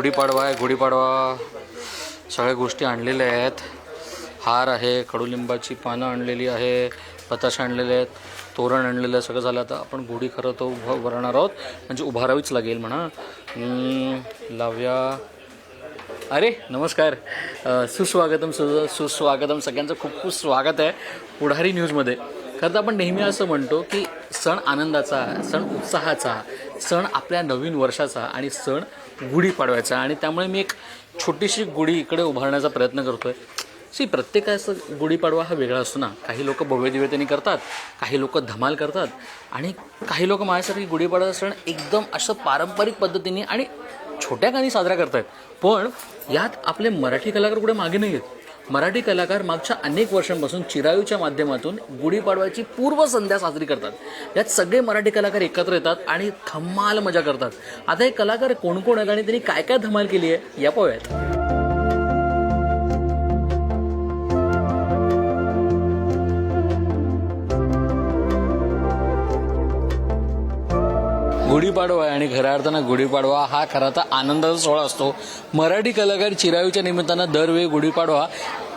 गुढीपाडवा आहे गुढीपाडवा सगळ्या गोष्टी आणलेल्या आहेत. हार आहे कडुलिंबाची पानं आणलेली आहे पताशे आणलेले आहेत तोरण आणलेलं आहे सगळं झालं. आता आपण गुढी खरं तर उभं उभारणार आहोत. म्हणजे उभारावीच लागेल म्हणा. लाव्या. अरे नमस्कार. सुस्वागतम सु सुस्वागतम. सगळ्यांचं खूप खूप स्वागत आहे पुढारी न्यूजमध्ये. खरं तर आपण नेहमी असं म्हणतो की सण आनंदाचा सण उत्साहाचा सण आपल्या नवीन वर्षाचा आणि सण गुढीपाडव्याचा आणि त्यामुळे मी एक छोटीशी गुढी इकडे उभारण्याचा प्रयत्न करतो आहे सी प्रत्येकाचं गुढीपाडवा हा वेगळा असतो ना. काही लोक भव्य दिव्यतेने करतात काही लोक धमाल करतात आणि काही लोक माझ्यासारखी गुढीपाडवा सण एकदम असं पारंपरिक पद्धतीने आणि छोट्या गाणी साजरा करतायत. पण यात आपले मराठी कलाकार कुठे मागे नाही आहेत मराठी कलाकार मागच्या अनेक वर्षांपासून चिरायूच्या माध्यमातून गुढीपाडव्याची पूर्वसंध्या साजरी करतात. यात सगळे मराठी कलाकार एकत्र येतात आणि धमाल मजा करतात. आता हे कलाकार कोण कोण आहेत आणि त्यांनी काय काय धमाल केली आहे या पाहूयात. गुढीपाडवा आहे आणि खऱ्या अर्थानं गुढीपाडवा हा खरा तर आनंदाचा सोहळा असतो. मराठी कलाकार चिरायूच्या निमित्तानं दरवेळी गुढीपाडवा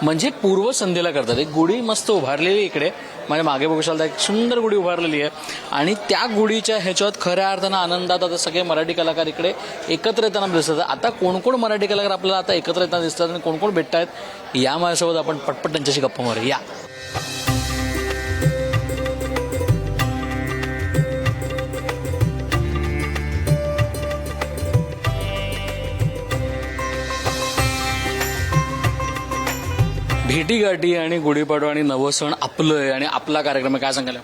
म्हणजे पूर्वसंध्येला करतात. एक गुढी मस्त उभारलेली इकडे. माझ्या मागे बघशाल तर एक सुंदर गुढी उभारलेली आहे. आणि त्या गुढीच्या ह्याच्यात खऱ्या अर्थानं आनंदात आता सगळे मराठी कलाकार इकडे एकत्र येताना दिसतात. आता कोण कोण मराठी कलाकार आपल्याला आता एकत्र येताना दिसतात आणि कोण कोण भेटत आहेत या माझ्यासोबत आपण पटपट त्यांच्याशी गप्पा मारू या. भेटीगाठी आणि गुढीपाडवा आणि नवं सण आपलं आहे आणि आपला कार्यक्रम आहे. काय सांगायला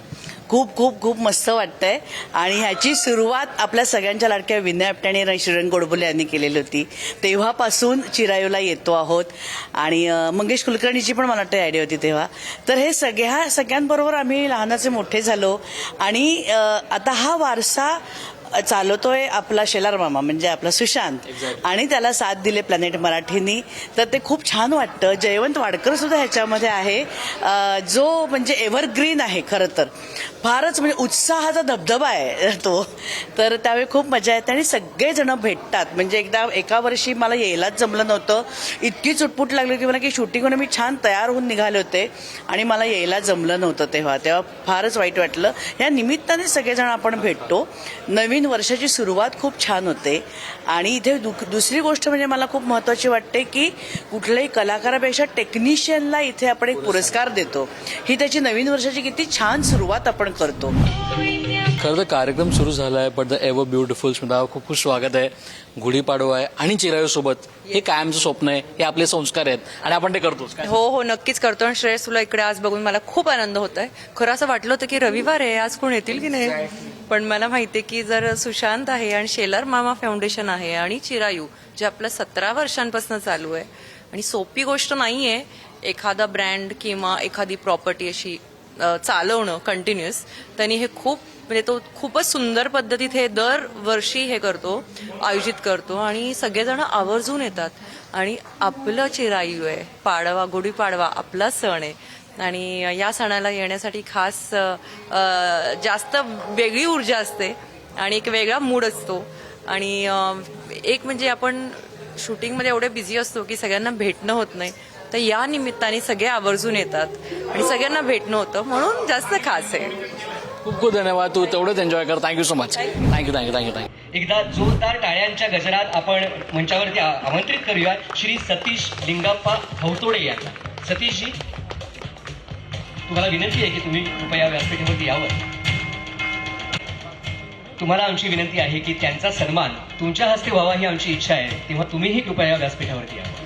खूप खूप खूप मस्त वाटतंय. आणि ह्याची सुरुवात आपल्या सगळ्यांच्या लाडक्या विनय आपटे आणि श्रीरंग गोडबोले यांनी केलेली होती. तेव्हापासून चिरायूला येतो आहोत. आणि मंगेश कुलकर्णीची पण मला वाटतं आयडिया होती तेव्हा. तर हे सगळ्या सगळ्यांबरोबर आम्ही लहानाचे मोठे झालो. आणि आता हा वारसा चालवतोय आपला शेलार मामा म्हणजे आपला सुशांत. आणि त्याला साथ दिले प्लॅनेट मराठीनी तर ते खूप छान वाटतं. जयवंत वाडकर सुद्धा ह्याच्यामध्ये आहे. जो म्हणजे एव्हरग्रीन आहे खरं तर. फारच म्हणजे उत्साहाचा धबधबा आहे तो. तर त्यावेळी खूप मजा येते आणि सगळेजण भेटतात. म्हणजे एकदा एका वर्षी मला यायलाच जमलं नव्हतं. इतकी चुटपुट लागली होती मला की शूटिंग होणं मी छान तयार होऊन निघाले होते. आणि मला यायला जमलं नव्हतं तेव्हा. तेव्हा फारच वाईट वाटलं. या निमित्ताने सगळेजण आपण भेटतो. नवीन वर्षाची सुरुवात खूप छान होते. आणि इथे दु दुसरी गोष्ट म्हणजे मला खूप महत्त्वाची वाटते की कुठल्याही कलाकारापेक्षा टेक्निशियनला इथे आपण एक पुरस्कार देतो. ही त्याची नवीन वर्षाची किती छान सुरुवात आपण करतो. खरं तर कार्यक्रम सुरू झाला आहे but the ever beautiful Smita खूप खूप स्वागत आहे. गुढीपाडवा आहे आणि चिरायूसोबत हे कायमचं स्वप्न आहे हे आपले संस्कार आहेत आणि आपण ते करतोच. हो हो नक्कीच करतो. आणि श्रेयस तुला इकडे आज बघून मला खूप आनंद होत आहे खरं असं वाटलं होतं की रविवार आहे आज कोण येतील की नाही? पण मला माहितीये की जर सुशांत आहे आणि शेलार मामा फाउंडेशन आहे आणि चिरायू जे आपलं सतरा वर्षांपासून चालू आहे. आणि सोपी गोष्ट नाहीये एखादा ब्रँड किंवा एखादी प्रॉपर्टी अशी चालवणं कंटिन्युअस त्यांनी हे खूप म्हणजे तो खूपच सुंदर पद्धतीत हे दरवर्षी हे करतो आयोजित करतो आणि सगळेजण आवर्जून येतात. आणि आपलं चिरायू आहे पाडवा गुढीपाडवा आपला सण आहे. आणि या सणाला येण्यासाठी खास जास्त वेगळी ऊर्जा असते आणि एक वेगळा मूड असतो. आणि एक म्हणजे आपण शूटिंगमध्ये एवढे बिझी असतो की सगळ्यांना भेटणं होत नाही. तर या निमित्ताने सगळे आवर्जून येतात. आणि सगळ्यांना भेटणं होतं म्हणून जास्त खास आहे. खूप खूप धन्यवाद. तू तेवढंच एन्जॉय कर. Thank you so much thank you thank you thank you thank you एकदा जोरदार टाळ्यांच्या गजरात आपण मंचावरती आमंत्रित करूया श्री सतीश लिंगाप्पा हौतोडे यांना. सतीशजी तुम्हाला विनंती आहे की तुम्ही कृपया व्यासपीठावरती यावं. तुम्हाला आमची विनंती आहे की त्यांचा सन्मान तुमच्या हस्ते व्हावा ही आमची इच्छा आहे. तेव्हा तुम्हीही कृपया व्यासपीठावरती यावं.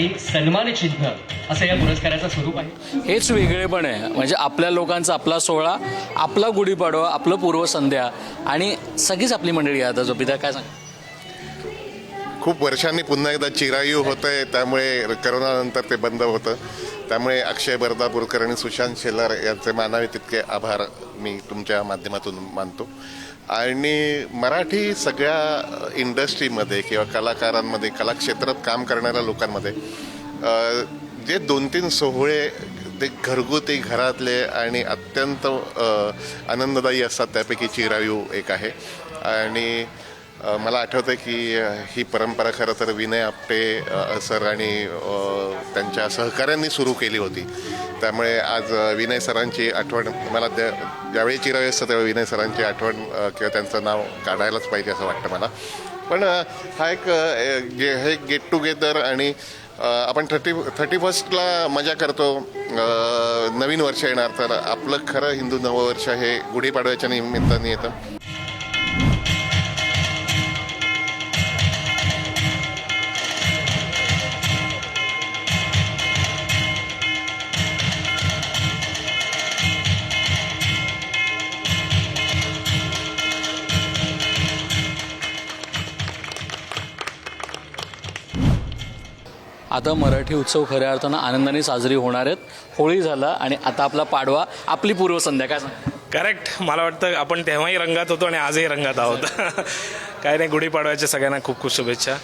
आणि सन्मान चिन्ह असं या पुरस्काराचं स्वरूप आहे. हेच वेगळेपण आहे. म्हणजे आपल्या लोकांचा आपला सोहळा आपला गुढीपाडवा आपलं पूर्वसंध्या आणि सगळीच आपली मंडळी आता. जो पिता काय सांग खूप वर्षांनी पुन्हा एकदा चिरायू होतं आहे त्यामुळे करोनानंतर ते बंद होतं. त्यामुळे अक्षय बर्दापूरकर आणि सुशांत शेलार यांचे मानावे तितके आभार मी तुमच्या माध्यमातून मानतो. आणि मराठी सगळ्या इंडस्ट्रीमध्ये किंवा कलाकारांमध्ये कलाक्षेत्रात काम करणाऱ्या लोकांमध्ये जे दोन तीन सोहळे ते घरगुती घरातले आणि अत्यंत आनंददायी असतात त्यापैकी चिरायू एक आहे. आणि मला आठवतं की ही परंपरा खरं तर विनय आपटे सर आणि त्यांच्या सहकाऱ्यांनी सुरू केली होती. त्यामुळे आज विनय सरांची आठवण मला त्या ज्यावेळी चिरावे असतं त्यावेळी विनय सरांची आठवण किंवा त्यांचं नाव काढायलाच पाहिजे असं वाटतं मला. पण हा एक गे जे हे गेट टुगेदर आणि आपण थर्टी थर्टी फर्स्टला मजा करतो नवीन वर्ष येणार तर आपलं खरं हिंदू नववर्ष हे गुढीपाडव्याच्या निमित्ताने येतं. आता मराठी उत्सव खऱ्या अर्थानं आनंदाने साजरी होणार आहेत. होळी झाला आणि आता आपला पाडवा आपली पूर्व काय करेक्ट मला वाटतं आपण तेव्हाही रंगात होतो आणि आजही रंगात आहोत. काय नाही गुढीपाडव्याच्या सगळ्यांना खूप खूप शुभेच्छा.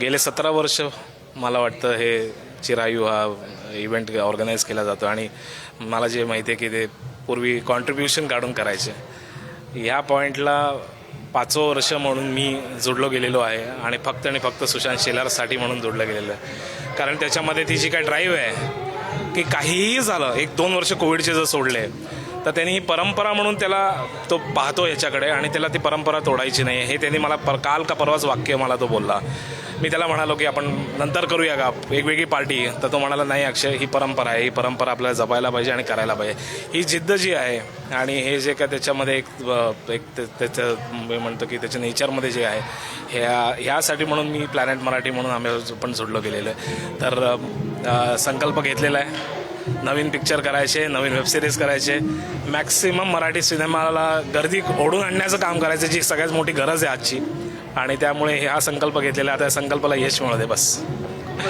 गेले सतरा वर्ष मला वाटतं हे चिरायू हा इव्हेंट ऑर्गनाईज केला जातो आणि मला जे माहिती आहे की ते पूर्वी कॉन्ट्रीब्युशन काढून करायचे. ह्या पॉईंटला पाचवं वर्ष म्हणून मी जोडलो गेलेलो आहे आणि फक्त आणि फक्त सुशांत शेलारसाठी म्हणून जोडलं गेलेलं आहे. कारण त्याच्यामध्ये ती जी काय ड्राईव्ह आहे की काहीही झालं एक दोन वर्ष कोविडचे जर सोडले तर त्यांनी ही परंपरा म्हणून त्याला तो पाहतो ह्याच्याकडे आणि त्याला ती परंपरा तोडायची नाही. हे त्यांनी मला पर काल का परवाच वाक्य मला तो बोलला. मी त्याला म्हणालो की आपण नंतर करूया का? वेगवेगळी पार्टी. तर तो म्हणाला नाही अक्षय ही परंपरा आहे. ही परंपरा आपल्याला जपायला पाहिजे आणि करायला पाहिजे. ही जिद्द जी आहे आणि हे जे काय त्याच्यामध्ये एक एक ते- त्याचं मी म्हणतो की त्याच्या नेचरमध्ये जे आहे ह्या ह्यासाठी म्हणून मी प्लॅनेट मराठी म्हणून आम्ही पण जोडलो गेलेलं आहे. तर संकल्प घेतलेला आहे. नवीन पिक्चर करायचे नवीन वेबसिरीज करायचे. मॅक्सिमम मराठी सिनेमाला गर्दी ओढून आणण्याचं काम करायचं जी सगळ्यात मोठी गरज आहे आजची. आणि त्यामुळे हा संकल्प घेतलेला आहे. आता संकल्पाला यश मिळते दे बस.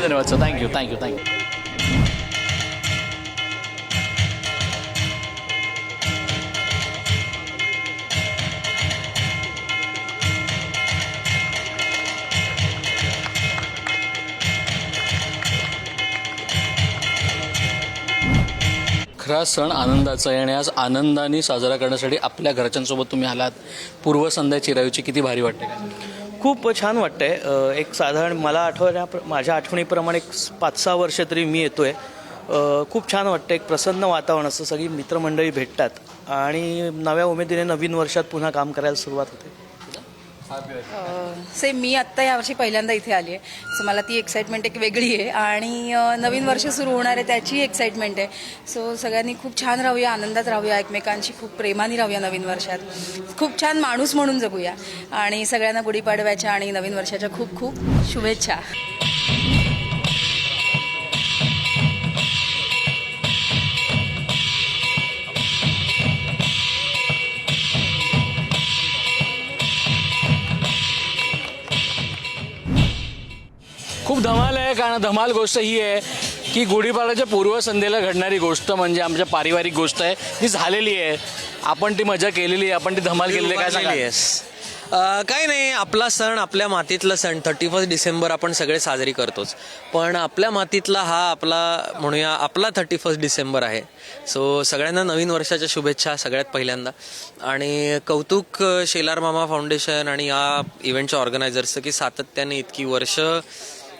धन्यवाद सर थँक्यू थँक्यू थँक्यू हा सण आनंदाचा आहे आणि आज आनंदाने साजरा करण्यासाठी आपल्या घरच्यांसोबत तुम्ही आलात. पूर्वसंध्या चिरायूची किती भारी वाटते का? खूप छान वाटतंय. एक साधारण मला आठवण्या माझ्या आठवणीप्रमाणे एक पाच सहा वर्ष तरी मी येतोय. आहे खूप छान वाटतं एक प्रसन्न वातावरण असतं सगळी मित्रमंडळी भेटतात. आणि नव्या उमेदीने नवीन वर्षात पुन्हा काम करायला सुरुवात होते. सेम मी आत्ता यावर्षी पहिल्यांदा इथे आली आहे सो मला ती एक्साइटमेंट एक वेगळी आहे. आणि नवीन वर्ष सुरू होणार आहे त्याची एक्साइटमेंट आहे. सो सगळ्यांनी खूप छान राहूया आनंदात राहूया एकमेकांशी खूप प्रेमाने राहूया नवीन वर्षात. खूप छान माणूस म्हणून जगूया. आणि सगळ्यांना गुढीपाडव्याच्या आणि नवीन वर्षाच्या खूप खूप शुभेच्छा. कारण धमाल गोष्ट ही आहे की गुढीपाडव्याच्या पूर्वसंध्येला घडणारी गोष्ट म्हणजे आमच्या पारिवारिक गोष्ट आहे. ती झालेली आहे. आपण ती मजा केलेली आहे. आपण ती धमाल केलेली काय सांगाल? येस काय नाही. आपला सण आपल्या मातीतला सण. थर्टी फर्स्ट डिसेंबर आपण सगळे साजरी करतोच. पण आपल्या मातीतला हा आपला म्हणूया आपला थर्टी फर्स्ट डिसेंबर आहे. सो सगळ्यांना नवीन वर्षाच्या शुभेच्छा सगळ्यात पहिल्यांदा. आणि कौतुक शेलार मामा फाउंडेशन आणि या इव्हेंटच्या ऑर्गनायझर्सचं की सातत्याने इतकी वर्ष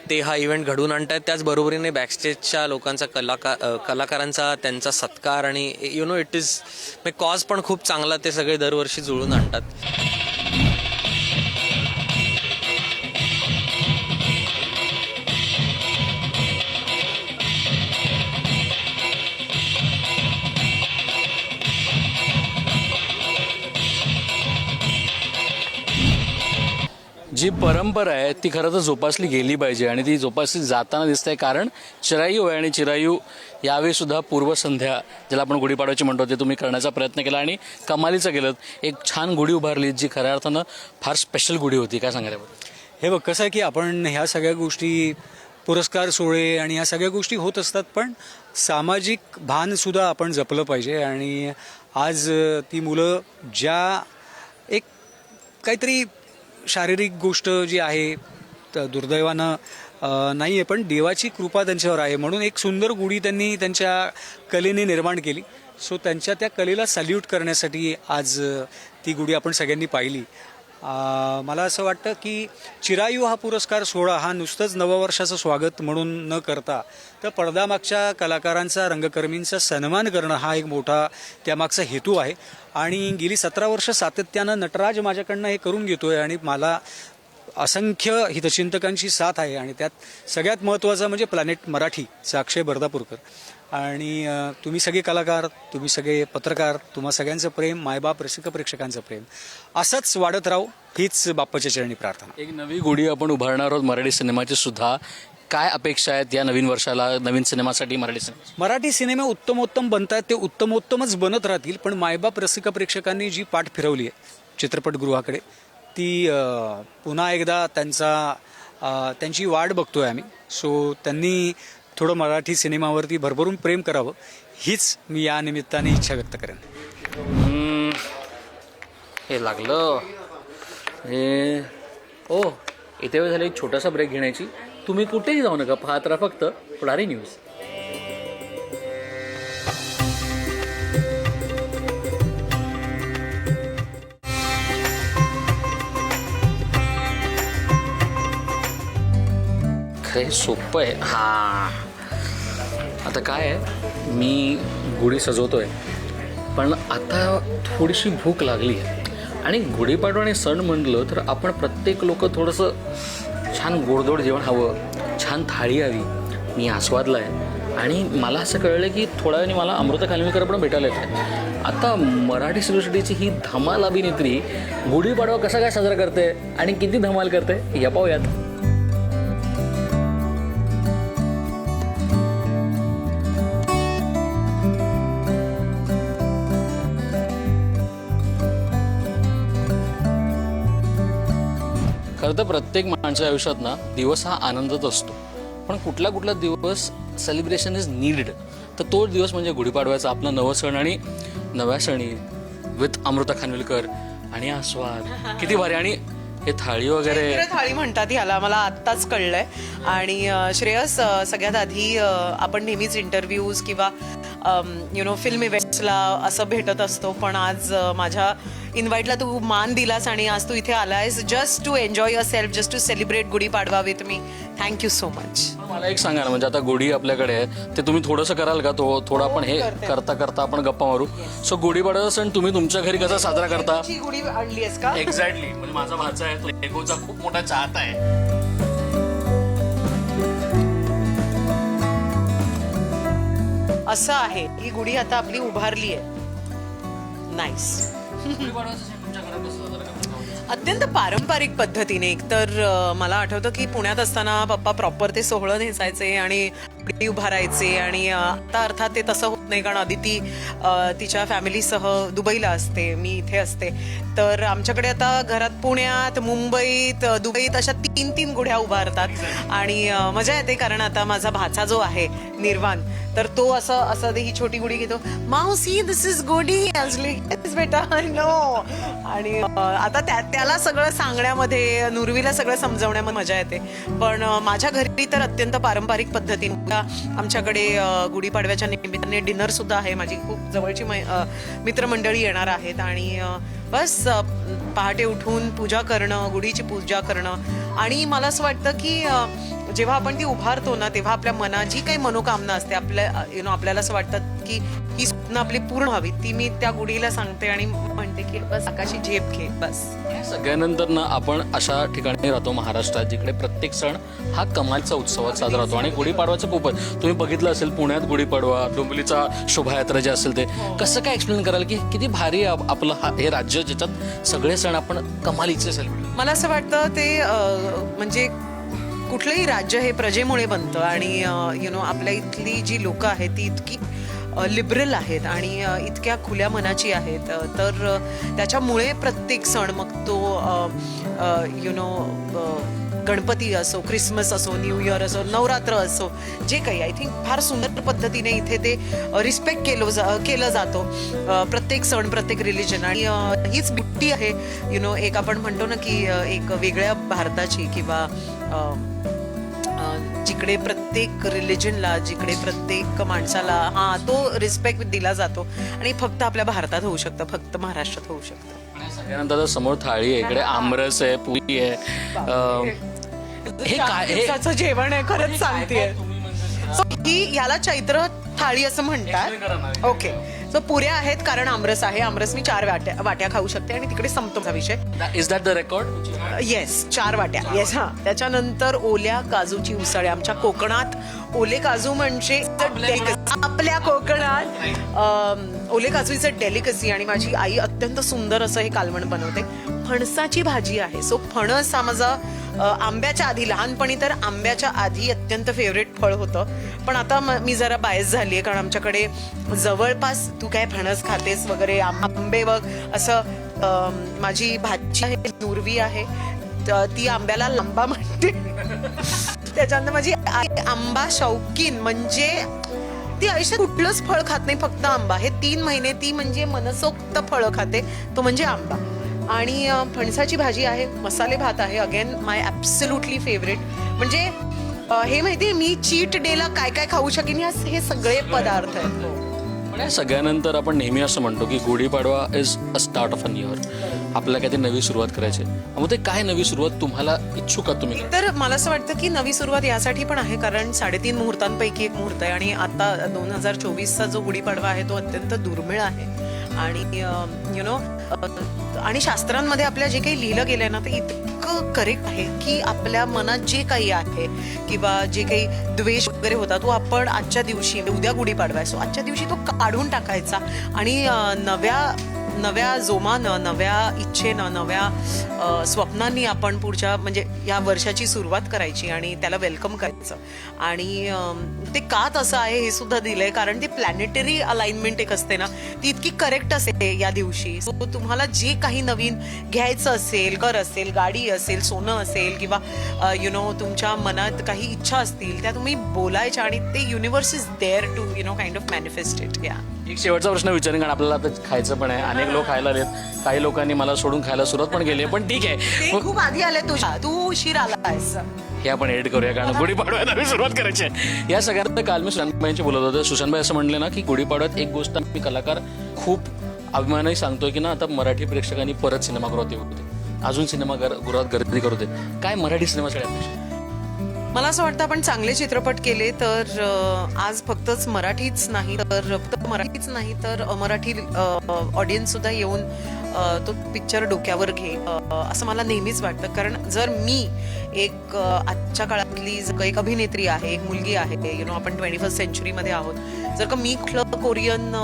ते हा इव्हेंट घडवून आणतात त्याचबरोबरीने बॅकस्टेजच्या लोकांचा कलाकार कलाकारांचा त्यांचा सत्कार आणि you know it is cause पण खूप चांगला ते सगळे दरवर्षी जुळून आणतात. जी परंपरा आहे ती खरं तर जोपासली गेली पाहिजे आणि ती जोपासली जाताना दिसते. कारण चिरायू आहे आणि चिरायू यावेळी सुद्धा पूर्वसंध्या ज्याला आपण गुढीपाडवाची म्हणतो ते तुम्ही करण्याचा प्रयत्न केला आणि कमालीचं केलं. एक छान गुढी उभारली जी खऱ्या अर्थानं फार स्पेशल गुढी होती. काय सांगायला हे बघ कसं आहे की आपण ह्या सगळ्या गोष्टी पुरस्कार सोहळे आणि ह्या सगळ्या गोष्टी होत असतात पण सामाजिक भानसुद्धा आपण जपलं पाहिजे. आणि आज ती मुलं ज्या एक काहीतरी शारीरिक गोष्ट जी आहे दुर्दैवानं नाही आहे पण देवाची कृपा त्यांच्यावर आहे. म्हणून एक सुंदर गुढी त्यांनी त्यांच्या कलेने निर्माण केली. सो त्यांच्या त्या कलेला सल्यूट करण्यासाठी आज ती गुढी आपण सगळ्यांनी पाहिली. मला असं वाटतं की चिरायू हा पुरस्कार सोहळा हा नुसतंच नववर्षाचं स्वागत म्हणून न करता तर पडद्यामागच्या कलाकारांचा रंगकर्मींचा सन्मान करणं हा एक मोठा त्यामागचा हेतू आहे. आणि गेली सतरा वर्ष सातत्यानं नटराज माझ्याकडनं हे करून घेतो आहे आणि मला असंख्य हितचिंतकांची साथ आहे आणि त्यात सगळ्यात महत्त्वाचं म्हणजे प्लॅनेट मराठीचा अक्षय बर्दापूरकर आणि तुम्ही सगळे कलाकार तुम्ही सगळे पत्रकार तुम्हा सगळ्यांचं प्रेम मायबाप रसिक प्रेक्षकांचं प्रेम. असंच वाढत राहू हीच बाप्पाच्या चरणी प्रार्थना. एक नवी गुढी आपण उभारणार आहोत मराठी सिनेमाची सुद्धा. काय अपेक्षा आहेत या नवीन वर्षाला नवीन सिनेमासाठी मराठी सिनेमा मराठी सिनेमे उत्तमोत्तम बनतात ते उत्तमोत्तमच बनत राहतील पण मायबाप रसिक प्रेक्षकांनी जी पाठ फिरवली आहे चित्रपटगृहाकडे ती पुन्हा एकदा त्यांचा त्यांची वाट बघतोय आम्ही. सो त्यांनी थोडं मराठी सिनेमावरती भरभरून प्रेम करावं हीच मी या निमित्ताने इच्छा व्यक्त करेन. हे लागलं. हे ओ इथे वेळ झाली एक छोटासा ब्रेक घेण्याची. तुम्ही कुठेही जाऊ नका पाहत राहा फक्त पुढारी न्यूज खरे सोपं आहे हा. आता काय आहे मी गुढी सजवतोय पण आता थोडीशी भूक लागली आहे. आणि गुढीपाडवा आणि सण म्हणलं तर आपण प्रत्येक लोक थोडंसं छान गोडधोड जेवण हवं छान थाळी हवी मी आस्वादला आहे आणि मला असं कळलं की थोड्या वेळाने मला अमृता खानविलकर पण भेटायला येत आहे आता मराठी सृष्टीची ही धमाल अभिनेत्री गुढीपाडवा कसा काय साजरा करते आणि किती धमाल करते या पाहूयात. खरं तर प्रत्येक माणसाच्या आयुष्यात ना दिवस हा आनंदच असतो. पण कुठला कुठला दिवस सेलिब्रेशन इज नीडेड तर तो दिवस म्हणजे गुढीपाडव्याचा आपला नवं सण आणि नव्या सणी विथ अमृता खानविलकर आणि आस्वाद किती भारी. आणि हे थाळी वगैरे थाळी म्हणतात ह्याला मला आत्ताच कळलंय. आणि श्रेयस सगळ्यात आधी आपण नेहमीच इंटरव्ह्यूज किंवा यु नो फिल्म इव्हेंट्सला असं भेटत असतो. पण आज माझ्या इन्व्हाइटला तू मान दिलास आणि आज तू इथे आलायस just to enjoy yourself just to celebrate Gudi Padwa with me thank you so much मला एक सांगा ना म्हणजे आता गुढी आपल्याकडे आहे ते तुम्ही थोडंसं कराल का? तो थोडं आपण हे करता. करता आपण गप्पा मारू. सो गुढीपाडवा सण तुम्ही तुमच्या घरी कसा साजरा करता? गुढी आणली का? एक्झॅक्टली म्हणजे माझा भाचा आहे तो लेगोचा खूप मोठा चाहता आहे. असं आहे. ही गुढी आता आपली उभारली आहे. नाईस अत्यंत पारंपरिक पद्धतीने एकतर मला आठवतं की पुण्यात असताना पप्पा प्रॉपर ते सोहळं नेसायचे आणि गुढी उभारायचे आणि आता अर्थात ते तसं होत नाही. कारण अदिती तिच्या फॅमिलीसह दुबईला असते मी इथे असते. तर आमच्याकडे आता घरात पुण्यात मुंबईत दुबईत अशा तीन तीन गुढ्या उभारतात. आणि मजा येते कारण आता माझा भाचा जो आहे निर्वाण तर तो असं असं ही छोटी गुढी घेतो. मावसी दिस इज गुढी. बेटा नो आणि आता त्या त्याला सगळं सांगण्यामध्ये नुरवीला सगळं समजवण्यामध्ये मजा येते. पण माझ्या घरी तर अत्यंत पारंपरिक पद्धतीने आता आमच्याकडे गुढीपाडव्याच्या निमित्ताने डिनर सुद्धा आहे. माझी खूप जवळची मै- मित्रमंडळी येणार आहेत आणि बस पहाटे उठून पूजा करणं गुढीची पूजा करणं. आणि मला असं वाटतं की जेव्हा आपण ती उभारतो ना तेव्हा आपल्या मनात जी काही मनोकामना असते आपल्या यु नो आपल्याला असं वाटतं की ही स्वप्न आपली पूर्ण व्हावी ती मी त्या गुढीला सांगते आणि म्हणते की बस आकाशी झेप घे बस. सगळ्यानंतर ना आपण अशा ठिकाणी राहतो महाराष्ट्रात जिकडे प्रत्येक सण हा कमालचा उत्सवात साजरा होतो. आणि गुढीपाडवाचं खूपच तुम्ही बघितलं असेल पुण्यात गुढीपाडवा डोंबिवलीचा शोभायात्रा जे असेल ते. कसं काय एक्सप्लेन कराल की किती भारी आपलं हा हे राज्य ज्याच्यात सगळे सण आपण कमालीचे सेलिब्रेट मला असं वाटतं ते म्हणजे कुठलंही राज्य हे प्रजेमुळे बनतं आणि यु नो आपल्या इथली जी लोकं आहेत ती इतकी लिबरल आहेत आणि इतक्या खुल्या मनाची आहेत. तर त्याच्यामुळे प्रत्येक सण मग तो यु नो गणपती असो ख्रिसमस असो न्यू इयर असो नवरात्र असो जे काही आय थिंक फार सुंदर पद्धतीने इथे ते रिस्पेक्ट केलं जा केलं जातो. प्रत्येक सण प्रत्येक रिलिजन आणि हीच बिट्टी आहे. यु नो एक आपण म्हणतो ना की एक वेगळ्या भारताची किंवा जिकडे प्रत्येक रिलिजनला जिकडे प्रत्येक माणसाला हा तो रिस्पेक्ट दिला जातो. आणि फक्त आपल्या भारतात होऊ शकतं फक्त महाराष्ट्रात होऊ शकतं. सगळ्यानंतर समोर थाळी आहे इकडे आमरस आहे पुरी आहे हे काय हे जेवण आहे खरंच सांगते ही याला चैत्र थाळी असं म्हणतात. ओके सो पुऱ्या आहेत कारण आमरस आहे. आमरस मी चार वाट्या वाट्या खाऊ शकते आणि तिकडे संपतो माझा विषय. Is that the record yes चार वाट्या. येस हा. त्याच्यानंतर ओल्या काजूची उसळ. आमच्या कोकणात ओले काजू म्हणजे. आपल्या कोकणात. ओले काजूचं डेलिकसी आणि माझी आई अत्यंत सुंदर असं हे कालवण बनवते. फणसाची भाजी आहे. सो फणस हा माझा आंब्याच्या आधी लहानपणी तर आंब्याच्या आधी अत्यंत फेवरेट फळ होतं. पण आता मी जरा बायस झाली आहे कारण आमच्याकडे जवळपास तू काय फणस खातेस वगैरे आंबे बघ असं माझी भाजी आहे नुरवी आहे ती आंब्याला लांबा म्हणते. त्याच्यानंतर माझी आंबा शौकीन म्हणजे ती आयुष्यात कुठलंच फळ खात नाही फक्त आंबा. हे तीन महिने ती म्हणजे मनसोक्त फळं खाते तो म्हणजे आंबा. आणि फणसाची भाजी आहे मसाले भात आहे अगेन माय ॲब्सल्युटली फेवरेट. म्हणजे हे माहितीये मी चीट डेला काय काय खाऊ शकेन हे सगळे पदार्थ आहेत. हो. पण या सगळ्यानंतर आपण नेहमी असं म्हणतो की Gudi Padwa is a start of a year आपल्याला काहीतरी नवी सुरुवात करायची आहे. मग ते काय नवी सुरुवात तुम्हाला इच्छुक आहात तुम्ही? तर मला असं वाटतं की नवी सुरुवात यासाठी पण आहे कारण साडेतीन मुहूर्तांपैकी एक मुहूर्त आहे. आणि आता दोन हजार चोवीसचा जो गुढीपाडवा आहे तो अत्यंत दुर्मिळ आहे. आणि यु नो आणि शास्त्रांमध्ये आपल्या जे काही लिहिलं गेलंय ना ते इतकं करेक्ट आहे की आपल्या मनात जे काही आहे किंवा जे काही द्वेष वगैरे होता तो आपण आजच्या दिवशी उद्या गुढी पाडवायचो. आजच्या दिवशी तो काढून टाकायचा आणि नव्या नव्या जोमानं नव्या इच्छेनं नव्या स्वप्नांनी आपण पुढच्या म्हणजे या वर्षाची सुरुवात करायची आणि त्याला वेलकम करायचं. आणि ते का तसं आहे हे सुद्धा दिलंय कारण ती प्लॅनेटरी अलाइनमेंट एक असते ना ती इतकी करेक्ट असते या दिवशी. सो तुम्हाला जे काही नवीन घ्यायचं असेल घर असेल गाडी असेल सोनं असेल किंवा यु नो तुमच्या मनात काही इच्छा असतील त्या तुम्ही बोलायच्या आणि ते universe is there to you know kind of manifested या एक शेवटचा प्रश्न विचारेन कारण आपल्याला आता खायचं पण आहे. अनेक लोक खायला आलेत. काही लोकांनी मला सोडून खायला सुरुवात पण केली आहे पण ठीक आहे. ते मग खूप आधी आले तुझ्या. तू उशीर आलायस हे आपण एडिट करूया कारण गुढीपाडव्या नवी सुरुवात करायची आहे. या सगळ्यात काल मी सुशांतबाईंशी बोलत होतो. सुशांतबाई असं म्हणले ना की गुढीपाडव्यात एक गोष्ट मी कलाकार खूप अभिमानाने सांगतोय की ना आता मराठी प्रेक्षकांनी परत सिनेमागृहात येऊ दे अजून सिनेमागृहात गर्दी करू दे काय मराठी सिनेमासाठी अपेक्षा मला असं वाटतं आपण चांगले चित्रपट केले तर आज फक्तच मराठीच नाही तर फक्त मराठीच नाही तर मराठी ऑडियन्स सुद्धा येऊन तो पिक्चर डोक्यावर घे असं मला नेहमीच वाटतं. कारण जर मी एक आजच्या काळातली एक अभिनेत्री आहे एक मुलगी आहे यु नो आपण ट्वेंटी फर्स्ट सेंचुरीमध्ये आहोत. जर का मी कुठलं कोरियन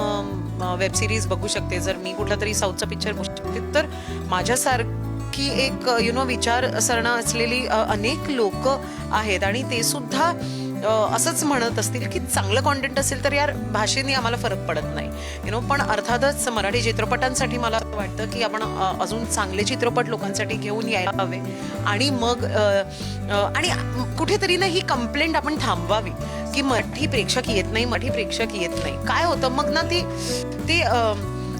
वेबसिरीज बघू शकते जर मी कुठला तरी साऊथचा पिक्चर बघू शकते तर माझ्यासारखं की एक uh, यु नो विचारसरणा असलेली uh, अनेक लोक आहेत. आणि ते सुद्धा uh, असंच म्हणत असतील की चांगलं कॉन्टेंट असेल तर यार भाषेने आम्हाला फरक पडत नाही. यु नो पण अर्थातच मराठी चित्रपटांसाठी मला असं वाटतं की आपण अजून चांगले चित्रपट लोकांसाठी घेऊन यायला हवे. आणि मग आणि कुठेतरी ना ही कंप्लेंट आपण थांबवावी की मराठी प्रेक्षक येत नाही मराठी प्रेक्षक येत नाही. काय होतं? मग ना ते ते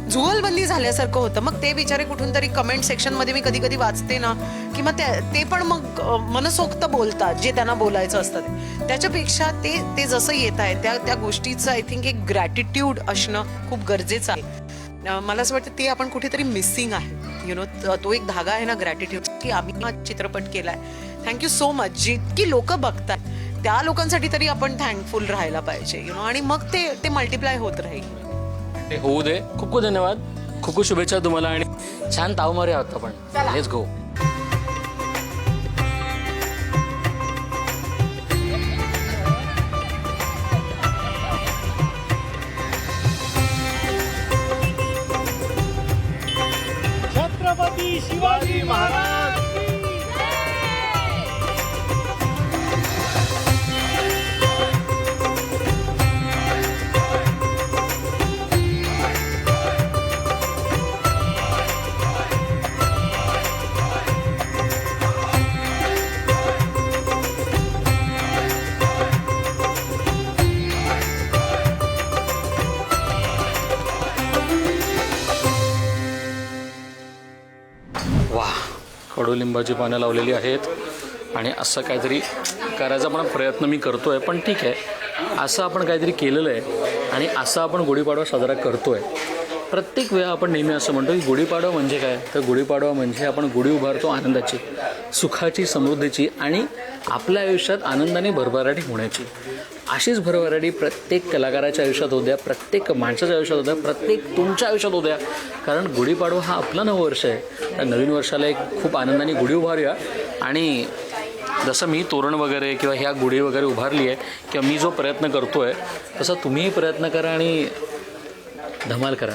जुगलबंदी झाल्यासारखं होतं. मग ते बिचारे कुठून तरी कमेंट सेक्शनमध्ये मी कधी कधी वाचते ना की मग त्या- ते पण मग मनसोक्त बोलतात जे त्यांना बोलायचं असतं ते. त्याच्यापेक्षा ते ते जसं येत आहे त्या त्या गोष्टीचं आय थिंक एक ग्रॅटिट्यूड असणं खूप गरजेचं आहे. मला असं वाटतं ते आपण कुठेतरी मिसिंग आहे. यु नो तो एक धागा आहे ना ग्रॅटिट्यूड की आम्ही हा चित्रपट केलाय. थँक्यू सो मच जितकी लोक बघतात त्या लोकांसाठी तरी आपण थँकफुल राहायला पाहिजे यु नो आणि मग ते ते मल्टिप्लाय होत राहील. ते होऊ दे. खूप खूप धन्यवाद. खूप खूप शुभेच्छा तुम्हाला आणि छान ताव मारे आहोत आपण. लेट्स गो कडुलिंबाची पानं लावलेली आहेत. आणि असं काहीतरी करायचा पण प्रयत्न मी करतो आहे पण ठीक आहे. असं आपण काहीतरी केलेलं आहे आणि असं आपण गुढीपाडवा साजरा करतो आहे प्रत्येक वेळा आपण नेहमी असं म्हणतो की गुढीपाडवा म्हणजे काय? तर गुढीपाडवा म्हणजे आपण गुढी उभारतो आनंदाची सुखाची समृद्धीची आणि आपल्या आयुष्यात आनंदाने भरभराटी होण्याची. अशीच भरभराटी प्रत्येक कलाकाराच्या आयुष्यात होत्या प्रत्येक माणसाच्या आयुष्यात होत्या प्रत्येक तुमच्या आयुष्यात होत्या कारण गुढीपाडवा हा आपला नवं वर्ष आहे. त्या नवीन वर्षाला एक खूप आनंदाने गुढी उभारूया. आणि जसं मी तोरण वगैरे किंवा ह्या गुढी वगैरे उभारली आहे किंवा मी जो प्रयत्न करतो आहे तसा तुम्हीही प्रयत्न करा आणि धमाल करा.